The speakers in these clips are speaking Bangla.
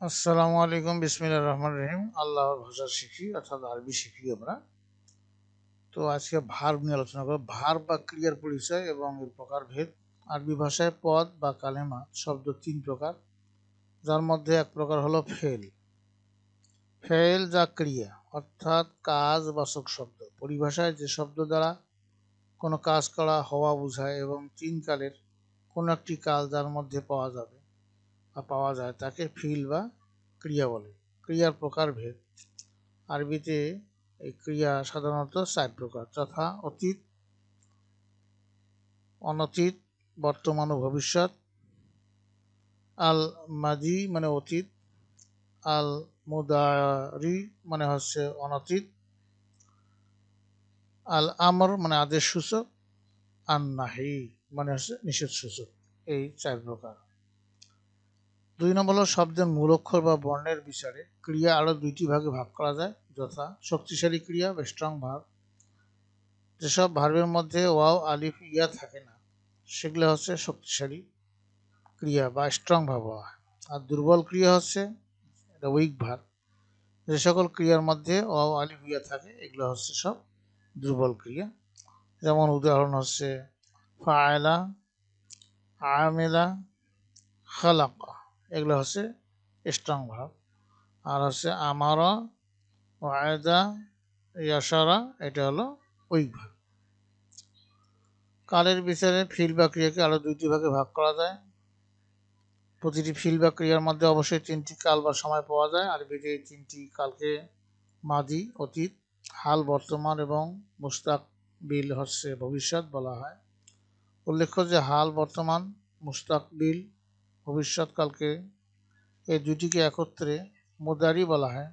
আসসালামু আলাইকুম, বিসমিল্লাহির রহমান রহিম। আল্লাহর ভাষা শিখি, অর্থাৎ আরবি শিখি আমরা। তো আজকে ভার নিয়ে আলোচনা করব। ভার বা ক্রিয়ার পরিচয় এবং এর প্রকারভেদ। আরবি ভাষায় পদ বা কালেমা, শব্দ তিন প্রকার। যার মধ্যে এক প্রকার হলো ফেল। ফেল যা ক্রিয়া, অর্থাৎ কাজ বাচক শব্দ। পরিভাষায় যে শব্দ দ্বারা কোনো কাজ করা, হওয়া বোঝায় এবং তিন কালের কোনো একটি কাল যার মধ্যে পাওয়া যাবে। পাওয়া যায়, তাকে ফিল বা ক্রিয়া বলে। ক্রিয়ার প্রকারভেদ আরবিতে এই ক্রিয়া সাধারণত চার প্রকার, যথা, অতীত, অনতীত, বর্তমান ও ভবিষ্যৎ আল মাজি মানে অতীত আল মুদারি মানে হচ্ছে অনতীত আল আমর মানে আদেশ সূচক আন নাহি মানে হচ্ছে নিষেধ সূচক এই চার প্রকার। দুই নম্বর হল শব্দের মূল অক্ষর বা বর্ণের বিচারে ক্রিয়া আরও দুইটি ভাগে ভাগ করা যায়, যথা শক্তিশালী ক্রিয়া বা স্ট্রং ভাব যেসব ভার্বের মধ্যে ওয়াও, আলিফ, ইয়া থাকে না, সেগুলো হচ্ছে শক্তিশালী ক্রিয়া বা স্ট্রং ভাব আর দুর্বল ক্রিয়া হচ্ছে এটা উইক ভার যে সকল ক্রিয়ার মধ্যে ওয়াও, আলিফ, ইয়া থাকে, এগুলো হচ্ছে সব দুর্বল ক্রিয়া। যেমন উদাহরণ হচ্ছে, ফায়লা, আমেলা খালাকা এগুলো হচ্ছে স্ট্রং ভাব। আর হচ্ছে আমারা ওয়ায়দা ইয়াসারা, এটা হলো উইক ভাব কালের বিচারে ফিল বা ক্রিয়াকে আরও দুইটি ভাগে ভাগ করা যায়। প্রতিটি ফিল বা ক্রিয়ার মধ্যে অবশ্যই তিনটি কাল বা সময় পাওয়া যায়, আর এই তিনটি কালকে মাদি, অতীত, হাল, বর্তমান এবং মুস্তাক বিল হচ্ছে ভবিষ্যৎ বলা হয়। উল্লেখ্য যে হাল, বর্তমান মুস্তাক বিল ভবিষ্যৎকালকে এই দুটিকে একত্রে মুদারি বলা হয়।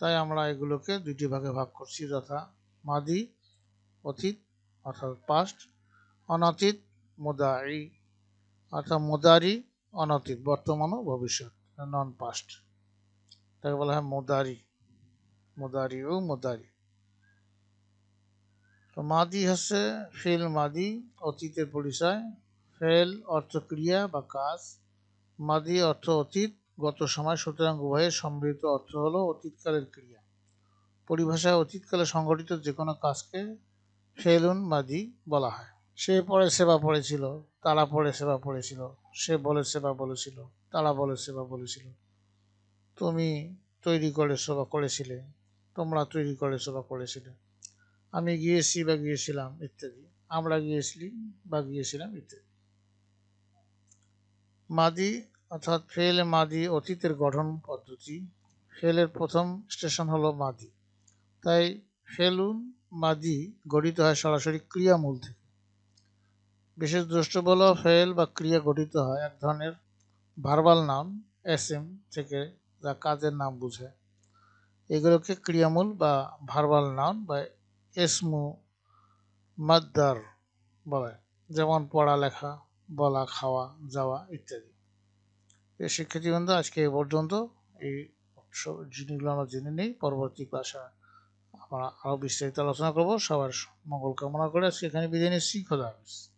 তাই আমরা এগুলোকে দুটি ভাগে ভাগ করছি, যথা মাদি, অতীত, অর্থাৎ পাস্ট অনতীত, মুদারি। অর্থাৎ মুদারি, অনতীত, বর্তমান ও ভবিষ্যৎ নন পাস্ট তাকে বলা হয় মুদারি। মুদারি ও মুদারি। তো মাদি হচ্ছে ফেল মাদি, অতীতের পরিচয় ফেল অর্থ ক্রিয়া বা কাজ। মাদি অর্থ অতীত, গত সময় সুতরাং উভয়ের সম্মিলিত অর্থ হলো অতীতকালের ক্রিয়া। পরিভাষায় অতীতকালে সংঘটিত যে কোনো কাজকে ফেলুন মাদি বলা হয়। সে পরে সেবা পড়েছিল, তারা পরে সেবা পড়েছিল, সে বলে সেবা বলেছিল, তারা বলে সেবা বলেছিল। তুমি তৈরি করে সেবা করেছিলে, তোমরা তৈরি করে সেবা করেছিলে। আমি গিয়েছি বা গিয়েছিলাম ইত্যাদি, আমরা গিয়েছিলি বা গিয়েছিলাম ইত্যাদি। মাদি, অর্থাৎ ফেল, মাদি, অতীতের গঠন পদ্ধতি। ফেলের প্রথম স্টেশন হলো মাদি। তাই ফেলুন, মাদি গঠিত হয় সরাসরি ক্রিয়ামূল থেকে। বিশেষ দ্রষ্টবল ফেল বা ক্রিয়া গঠিত হয় এক ধরনের ভার্বাল নাম এস এম থেকে যা কাজের নাম বোঝায়। এগুলোকে ক্রিয়ামূল বা ভার্বাল নাম বা এসমু মাদ্দার বলে, যেমন পড়ালেখা বলা, খাওয়া, যাওয়া ইত্যাদি। শিক্ষার্থী বন্ধু, আজকে এ পর্যন্ত। এই জিনিসগুলো আমরা জেনে নেই। পরবর্তী ক্লাসে আমরা আরও বিস্তারিত আলোচনা করব। সবার মঙ্গল কামনা করে আজকে এখানে বিদায় নিচ্ছি। খোদা হাফিজ।